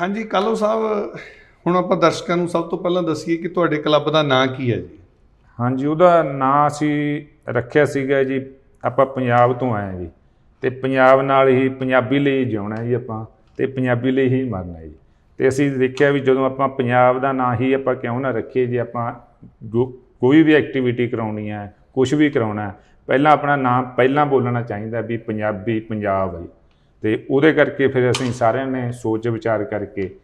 ਹਾਂਜੀ, ਕਾਲੋ ਸਾਹਿਬ, ਹੁਣ ਆਪਾਂ ਦਰਸ਼ਕਾਂ ਨੂੰ ਸਭ ਤੋਂ ਪਹਿਲਾਂ ਦੱਸੀਏ ਕਿ ਤੁਹਾਡੇ ਕਲੱਬ ਦਾ ਨਾਂ ਕੀ ਹੈ ਜੀ? ਹਾਂਜੀ, ਉਹਦਾ ਨਾਂ ਅਸੀਂ ਰੱਖਿਆ ਸੀਗਾ ਜੀ, ਆਪਾਂ ਪੰਜਾਬ ਤੋਂ ਆਏ ਹਾਂ ਜੀ। ਤੇ ਪੰਜਾਬ ਨਾਲ ਹੀ ਪੰਜਾਬੀ ਲਈ ਜਿਉਣਾ ਜੀ ਆਪਾਂ, ਤੇ ਪੰਜਾਬੀ ਲਈ ਹੀ ਮਰਨਾ ਜੀ। ਤੇ ਅਸੀਂ ਦੇਖਿਆ ਵੀ ਜਦੋਂ ਆਪਾਂ ਪੰਜਾਬ ਦਾ ਨਾਂ ਹੀ ਆਪਾਂ ਕਿਉਂ ਨਾ ਰੱਖੀਏ, ਜੇ ਆਪਾਂ ਜੋ ਕੋਈ ਵੀ ਐਕਟੀਵਿਟੀ ਕਰਾਉਣੀ ਹੈ ਕੁਝ ਵੀ ਕਰਾਉਣਾ ਪਹਿਲਾਂ ਆਪਣਾ ਨਾਮ ਪਹਿਲਾਂ ਬੋਲਣਾ ਚਾਹੀਦਾ ਵੀ ਪੰਜਾਬੀ ਪੰਜਾਬ ਹੈ ਜੀ। ਤੇ ਉਹਦੇ ਕਰਕੇ ਫਿਰ ਅਸੀਂ ਸਾਰਿਆਂ ਨੇ ਸੋਚ ਵਿਚਾਰ ਕਰਕੇ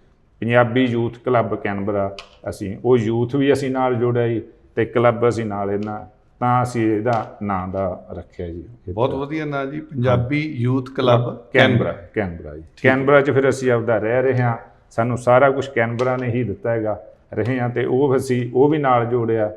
ਪੰਜਾਬੀ ਯੂਥ ਕਲੱਬ ਕੈਨਬਰਾ ਅਸੀਂ ਉਹ ਯੂਥ ਵੀ ਅਸੀਂ ਨਾਲ ਜੋੜਿਆ ਜੀ ਤੇ ਕਲੱਬ ਅਸੀਂ ਨਾਲ ਇਹਨਾਂ ਤਾਂ ਅਸੀਂ ਇਹਦਾ ਨਾਂ ਦਾ ਰੱਖਿਆ ਜੀ। ਬਹੁਤ ਵਧੀਆ ਨਾਂ ਜੀ Punjabi youth club Canberra. Canberra. ਜੀ। ਕੈਨਬਰਾ 'ਚ ਫਿਰ ਅਸੀਂ ਆਪਦਾ ਰਹਿ ਰਹੇ ਹਾਂ। ਸਾਨੂੰ ਸਾਰਾ ਕੁਝ ਕੈਨਬਰਾ ਨੇ ਹੀ ਦਿੱਤਾ ਹੈਗਾ। ਰਹੇ ਹਾਂ ਤੇ ਉਹ ਅਸੀਂ ਉਹ ਵੀ ਨਾਲ ਜੋੜਿਆ।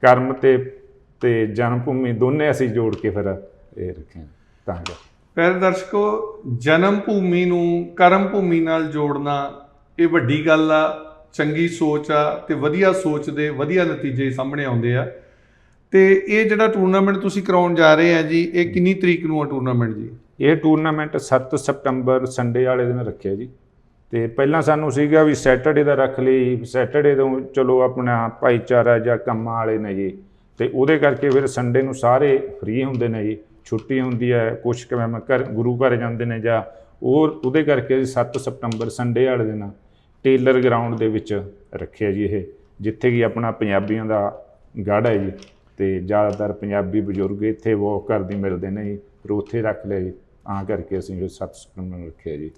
ਕਰਮ ਤੇ ਤੇ ਜਨਮ ਭੂਮੀ ਦੋਨੇ ਅਸੀਂ ਜੋੜ ਕੇ ਫਿਰ ਇਹ ਰੱਖੇ ਹਾਂ। ਤਾਂ ਕਰਕੇ ਪਿਆਰੇ ਦਰਸ਼ਕੋ, ਜਨਮ ਭੂਮੀ ਨੂੰ ਕਰਮ ਭੂਮੀ ਨਾਲ ਜੋੜਨਾ ਇਹ ਵੱਡੀ ਗੱਲ ਆ, ਚੰਗੀ ਸੋਚ ਆ ਤੇ ਵਧੀਆ ਸੋਚ ਦੇ ਵਧੀਆ ਨਤੀਜੇ ਸਾਹਮਣੇ ਆਉਂਦੇ ਆ। ਤੇ ਇਹ ਜਿਹੜਾ ਟੂਰਨਾਮੈਂਟ ਤੁਸੀਂ ਕਰਾਉਣ ਜਾ ਰਹੇ ਆ ਜੀ, ਇਹ ਕਿੰਨੀ ਤਰੀਕ ਨੂੰ ਆ ਟੂਰਨਾਮੈਂਟ ਜੀ? ਇਹ ਟੂਰਨਾਮੈਂਟ 7 ਸਤੰਬਰ ਸੰਡੇ ਵਾਲੇ ਦਿਨ ਰੱਖਿਆ ਜੀ। ਤੇ ਪਹਿਲਾਂ ਸਾਨੂੰ ਸੀਗਾ ਵੀ ਸੈਟਰਡੇ ਦਾ ਰੱਖ ਲਈ ਸੈਟਰਡੇ ਤੋਂ ਚਲੋ ਆਪਣਾ ਭਾਈਚਾਰਾ ਜਾਂ ਕੰਮਾਂ ਵਾਲੇ ਨੇ ਜੀ। ਤੇ ਉਹਦੇ ਕਰਕੇ ਫਿਰ ਸੰਡੇ ਨੂੰ ਸਾਰੇ ਫ੍ਰੀ ਹੁੰਦੇ ਨੇ ਜੀ। ਛੁੱਟੀ ਹੁੰਦੀ ਹੈ, ਕੁਛ ਕਿਵੇਂ ਘਰ, ਗੁਰੂ ਘਰ ਜਾਂਦੇ ਨੇ ਜਾਂ ਉਹ ਉਹਦੇ ਕਰਕੇ ਅਸੀਂ 7 ਸਤੰਬਰ ਸੰਡੇ ਵਾਲੇ ਦਿਨ ਟੇਲਰ ਗਰਾਊਂਡ ਦੇ ਵਿੱਚ ਰੱਖਿਆ ਜੀ ਇਹ, ਜਿੱਥੇ ਕਿ ਆਪਣਾ ਪੰਜਾਬੀਆਂ ਦਾ ਗੜ੍ਹ ਹੈ ਜੀ ਤੇ ਜ਼ਿਆਦਾਤਰ ਪੰਜਾਬੀ ਬਜ਼ੁਰਗ ਇੱਥੇ ਵਾਕ ਕਰਦੇ ਮਿਲਦੇ ਨੇ ਜੀ ਫਿਰ ਉੱਥੇ ਰੱਖ ਲਿਆ ਜੀ, ਤਾਂ ਕਰਕੇ ਅਸੀਂ ਜੋ 7 ਸਤੰਬਰ ਨੂੰ ਰੱਖਿਆ ਜੀ।